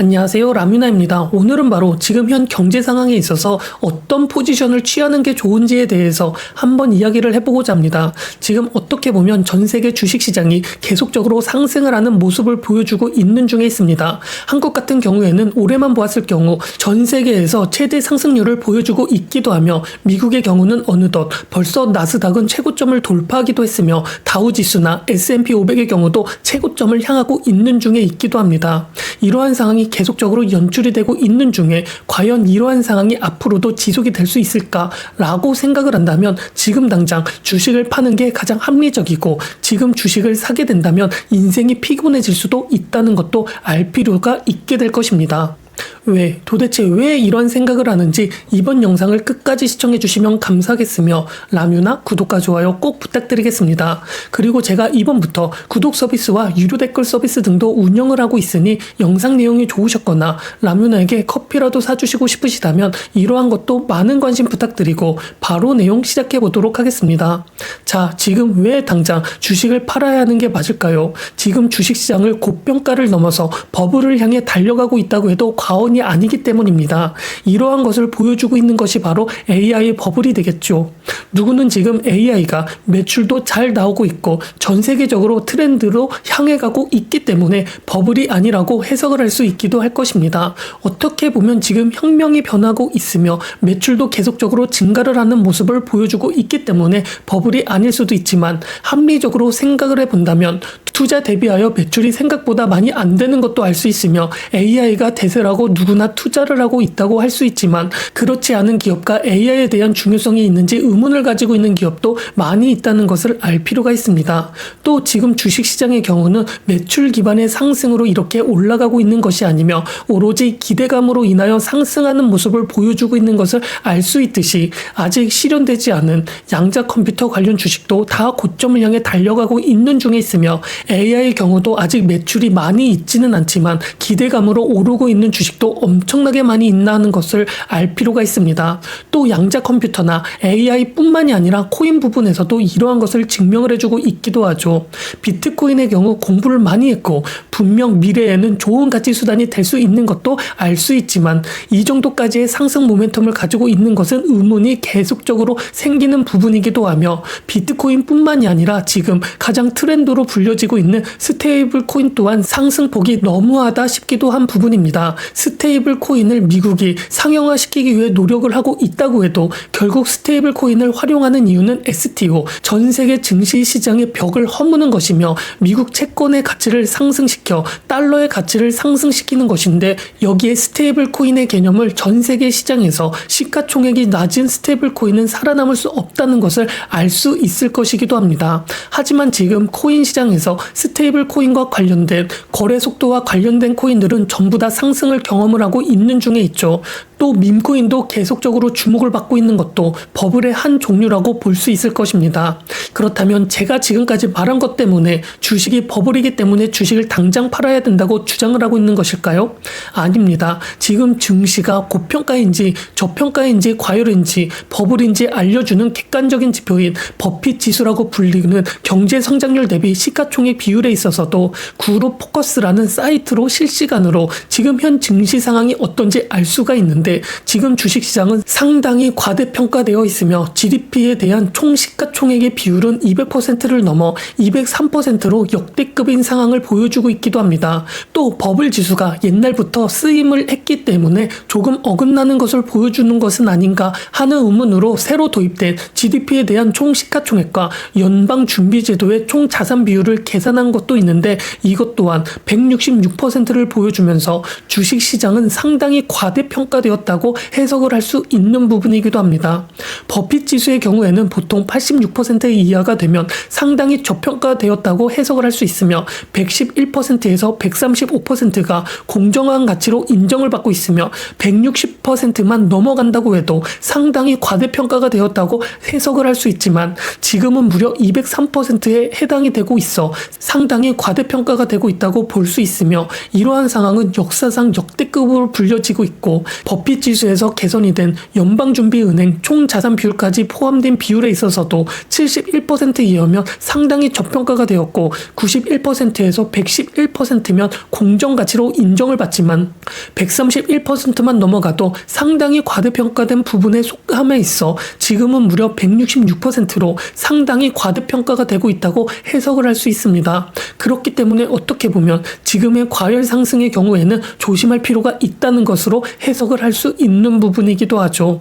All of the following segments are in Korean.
안녕하세요. 라뮤나입니다. 오늘은 바로 지금 현 경제 상황에 있어서 어떤 포지션을 취하는 게 좋은지에 대해서 한번 이야기를 해보고자 합니다. 지금 어떻게 보면 전 세계 주식 시장이 계속적으로 상승을 하는 모습을 보여주고 있는 중에 있습니다. 한국 같은 경우에는 올해만 보았을 경우 전 세계에서 최대 상승률을 보여주고 있기도 하며 미국의 경우는 어느덧 벌써 나스닥은 최고점을 돌파하기도 했으며 다우 지수나 S&P 500의 경우도 최고점을 향하고 있는 중에 있기도 합니다. 이러한 상황이 계속적으로 연출이 되고 있는 중에 과연 이러한 상황이 앞으로도 지속이 될 수 있을까라고 생각을 한다면 지금 당장 주식을 파는 게 가장 합리적이고 지금 주식을 사게 된다면 인생이 피곤해질 수도 있다는 것도 알 필요가 있게 될 것입니다. 왜, 도대체 왜 이런 생각을 하는지 이번 영상을 끝까지 시청해 주시면 감사하겠으며 라뮤나 구독과 좋아요 꼭 부탁드리겠습니다. 그리고 제가 이번부터 구독 서비스와 유료 댓글 서비스 등도 운영을 하고 있으니 영상 내용이 좋으셨거나 라뮤나에게 커피라도 사주시고 싶으시다면 이러한 것도 많은 관심 부탁드리고 바로 내용 시작해 보도록 하겠습니다. 자, 지금 왜 당장 주식을 팔아야 하는 게 맞을까요? 지금 주식시장을 고평가를 넘어서 버블을 향해 달려가고 있다고 해도 과언 이 아니기 때문입니다. 이러한 것을 보여주고 있는 것이 바로 AI 버블이 되겠죠. 누구는 지금 AI가 매출도 잘 나오고 있고 전 세계적으로 트렌드로 향해 가고 있기 때문에 버블이 아니라고 해석을 할 수 있기도 할 것입니다. 어떻게 보면 지금 혁명이 변하고 있으며 매출도 계속적으로 증가를 하는 모습을 보여주고 있기 때문에 버블이 아닐 수도 있지만 합리적으로 생각을 해본다면 투자 대비하여 매출이 생각보다 많이 안 되는 것도 알 수 있으며 AI가 대세라고 누구나 투자를 하고 있다고 할 수 있지만 그렇지 않은 기업과 AI에 대한 중요성이 있는지 의문을 가지고 있는 기업도 많이 있다는 것을 알 필요가 있습니다. 또 지금 주식시장의 경우는 매출 기반의 상승으로 이렇게 올라가고 있는 것이 아니며 오로지 기대감으로 인하여 상승하는 모습을 보여주고 있는 것을 알 수 있듯이 아직 실현되지 않은 양자 컴퓨터 관련 주식도 다 고점을 향해 달려가고 있는 중에 있으며 AI의 경우도 아직 매출이 많이 있지는 않지만 기대감으로 오르고 있는 주식도 엄청나게 많이 있나 하는 것을 알 필요가 있습니다. 또 양자 컴퓨터나 AI뿐만이 아니라 코인 부분에서도 이러한 것을 증명을 해주고 있기도 하죠. 비트코인의 경우 공부를 많이 했고 분명 미래에는 좋은 가치 수단이 될 수 있는 것도 알 수 있지만 이 정도까지의 상승 모멘텀을 가지고 있는 것은 의문이 계속적으로 생기는 부분이기도 하며 비트코인뿐만이 아니라 지금 가장 트렌드로 불려지고 있는 스테이블 코인 또한 상승폭이 너무하다 싶기도 한 부분입니다. 스테이블 코인을 미국이 상용화시키기 위해 노력을 하고 있다고 해도 결국 스테이블 코인을 활용하는 이유는 STO 전 세계 증시 시장의 벽을 허무는 것이며 미국 채권의 가치를 상승시켜 달러의 가치를 상승시키는 것인데 여기에 스테이블 코인의 개념을 전 세계 시장에서 시가총액이 낮은 스테이블 코인은 살아남을 수 없다는 것을 알 수 있을 것이기도 합니다. 하지만 지금 코인 시장에서 스테이블 코인과 관련된 거래 속도와 관련된 코인들은 전부 다 상승을 경험을 하고 있는 중에 있죠. 또 밈코인도 계속적으로 주목을 받고 있는 것도 버블의 한 종류라고 볼 수 있을 것입니다. 그렇다면 제가 지금까지 말한 것 때문에 주식이 버블이기 때문에 주식을 당장 팔아야 된다고 주장을 하고 있는 것일까요? 아닙니다. 지금 증시가 고평가인지 저평가인지 과열인지 버블인지 알려주는 객관적인 지표인 버핏 지수라고 불리는 경제 성장률 대비 시가총액 비율에 있어서도 구로 포커스라는 사이트로 실시간으로 지금 현 증시 상황이 어떤지 알 수가 있는데 지금 주식 시장은 상당히 과대평가되어 있으며 GDP에 대한 총 시가총액의 비율은 200%를 넘어 203%로 역대급인 상황을 보여주고 있기도 합니다. 또 버블 지수가 옛날부터 쓰임을 했기 때문에 조금 어긋나는 것을 보여주는 것은 아닌가 하는 의문으로 새로 도입된 GDP에 대한 총 시가총액과 연방준비제도의 총 자산 비율을 계 산한 것도 있는데 이것 또한 166%를 보여주면서 주식 시장은 상당히 과대평가되었다고 해석을 할 수 있는 부분이기도 합니다. 버핏 지수의 경우에는 보통 86% 이하가 되면 상당히 저평가되었다고 해석을 할 수 있으며 111%에서 135%가 공정한 가치로 인정을 받고 있으며 160%만 넘어간다고 해도 상당히 과대평가가 되었다고 해석을 할 수 있지만 지금은 무려 203%에 해당이 되고 있어 상당히 과대평가가 되고 있다고 볼 수 있으며 이러한 상황은 역사상 역대급으로 불려지고 있고 버핏 지수에서 개선이 된 연방준비은행 총 자산 비율까지 포함된 비율에 있어서도 71% 이하면 상당히 저평가가 되었고 111%에서 111%면 공정 가치로 인정을 받지만 131%만 넘어가도 상당히 과대평가된 부분에 속함에 있어 지금은 무려 166%로 상당히 과대평가가 되고 있다고 해석을 할 수 있습 니다. 그렇기 때문에 어떻게 보면 지금의 과열 상승의 경우에는 조심할 필요가 있다는 것으로 해석을 할 수 있는 부분이기도 하죠.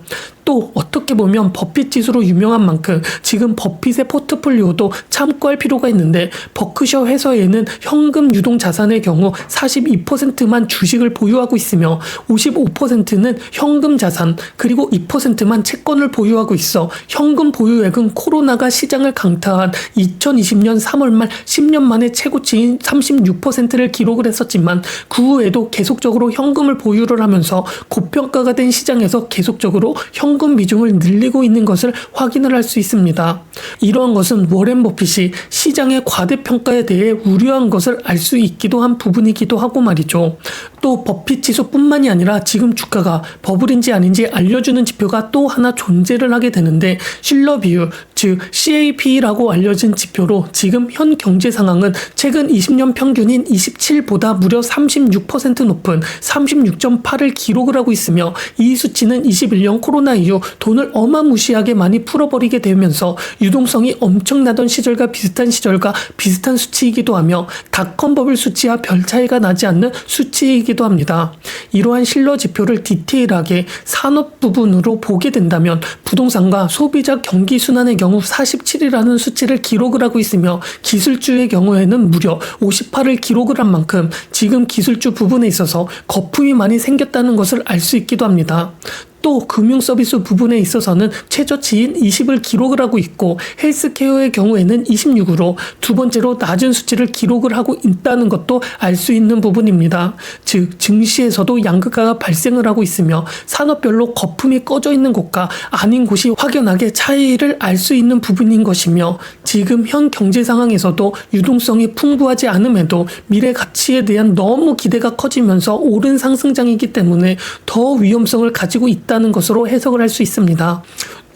또 어떻게 보면 버핏 지수로 유명한 만큼 지금 버핏의 포트폴리오도 참고할 필요가 있는데 버크셔 회사에는 현금 유동 자산의 경우 42%만 주식을 보유하고 있으며 55%는 현금 자산 그리고 2%만 채권을 보유하고 있어 현금 보유액은 코로나가 시장을 강타한 2020년 3월 말 10년 만에 최고치인 36%를 기록을 했었지만 그 후에도 계속적으로 현금을 보유를 하면서 고평가가 된 시장에서 계속적으로 현금 비중을 늘리고 있는 것을 확인을 할 수 있습니다. 이러한 것은 워렌 버핏이 시장의 과대평가에 대해 우려한 것을 알 수 있기도 한 부분이기도 하고 말이죠. 또 버핏 지수뿐만이 아니라 지금 주가가 버블인지 아닌지 알려주는 지표가 또 하나 존재를 하게 되는데 실러 비율, 즉 CAP라고 알려진 지표로 지금 현 경제 상황은 최근 20년 평균인 27보다 무려 36% 높은 36.8을 기록을 하고 있으며 이 수치는 21년 코로나 이후 돈을 어마무시하게 많이 풀어버리게 되면서 유동성이 엄청나던 시절과 비슷한 시절과 비슷한 수치이기도 하며 닷컴 버블 수치와 별 차이가 나지 않는 수치이기도 합니다. 이러한 실러 지표를 디테일하게 산업 부분으로 보게 된다면 부동산과 소비자 경기 순환의 경우 47이라는 수치를 기록을 하고 있으며 기술주의 경우에는 무려 58을 기록을 한 만큼 지금 기술주 부분에 있어서 거품이 많이 생겼다는 것을 알 수 있기도 합니다. 또 금융 서비스 부분에 있어서는 최저치인 20을 기록을 하고 있고 헬스케어의 경우에는 26으로 두 번째로 낮은 수치를 기록을 하고 있다는 것도 알 수 있는 부분입니다. 즉 증시에서도 양극화가 발생을 하고 있으며 산업별로 거품이 꺼져 있는 곳과 아닌 곳이 확연하게 차이를 알 수 있는 부분인 것이며 지금 현 경제 상황에서도 유동성이 풍부하지 않음에도 미래 가치에 대한 너무 기대가 커지면서 오른 상승장이기 때문에 더 위험성을 가지고 있다. 있다는 것으로 해석을 할 수 있습니다.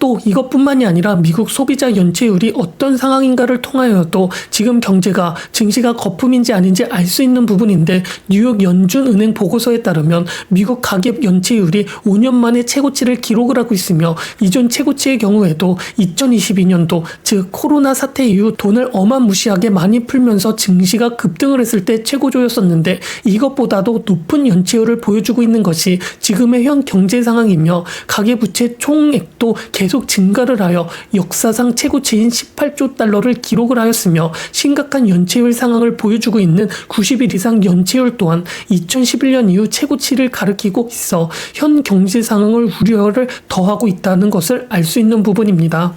또 이것뿐만이 아니라 미국 소비자 연체율이 어떤 상황인가를 통하여도 지금 경제가 증시가 거품인지 아닌지 알 수 있는 부분인데 뉴욕 연준 은행 보고서에 따르면 미국 가계 연체율이 5년 만에 최고치를 기록을 하고 있으며 이전 최고치의 경우에도 2022년도 즉 코로나 사태 이후 돈을 어마무시하게 많이 풀면서 증시가 급등을 했을 때 최고조였었는데 이것보다도 높은 연체율을 보여주고 있는 것이 지금의 현 경제 상황이며 가계부채 총액도 계속 계속 증가를 하여 역사상 최고치인 18조 달러를 기록을 하였으며 심각한 연체율 상황을 보여주고 있는 90일 이상 연체율 또한 2011년 이후 최고치를 가리키고 있어 현 경제 상황을 우려를 더하고 있다는 것을 알 수 있는 부분입니다.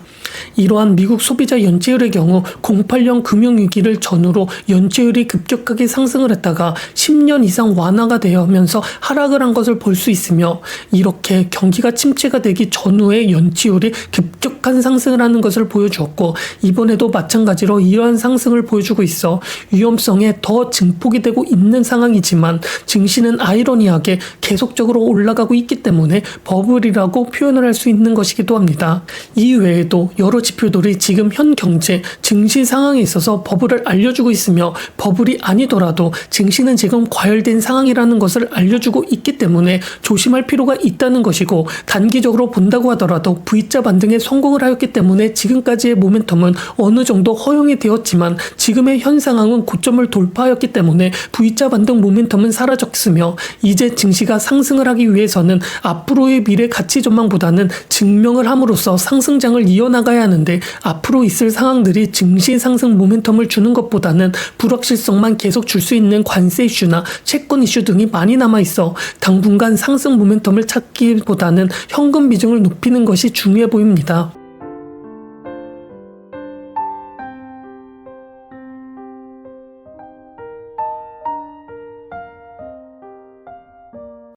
이러한 미국 소비자 연체율의 경우 08년 금융위기를 전후로 연체율이 급격하게 상승을 했다가 10년 이상 완화가 되면서 하락을 한 것을 볼 수 있으며 이렇게 경기가 침체가 되기 전후에 연체율이 급격한 상승을 하는 것을 보여주었고 이번에도 마찬가지로 이러한 상승을 보여주고 있어 위험성에 더 증폭이 되고 있는 상황이지만 증시는 아이러니하게 계속적으로 올라가고 있기 때문에 버블이라고 표현을 할 수 있는 것이기도 합니다. 이 외에도 여러 지표들이 지금 현 경제, 증시 상황에 있어서 버블을 알려주고 있으며 버블이 아니더라도 증시는 지금 과열된 상황이라는 것을 알려주고 있기 때문에 조심할 필요가 있다는 것이고 단기적으로 본다고 하더라도 V자 반등에 성공을 하였기 때문에 지금까지의 모멘텀은 어느 정도 허용이 되었지만 지금의 현 상황은 고점을 돌파하였기 때문에 V자 반등 모멘텀은 사라졌으며 이제 증시가 상승을 하기 위해서는 앞으로의 미래 가치 전망보다는 증명을 함으로써 상승장을 이어나가 야 나가야 하는데 앞으로 있을 상황들이 증시 상승 모멘텀을 주는 것보다는 불확실성만 계속 줄 수 있는 관세 이슈나 채권 이슈 등이 많이 남아 있어 당분간 상승 모멘텀을 찾기보다는 현금 비중을 높이는 것이 중요해 보입니다.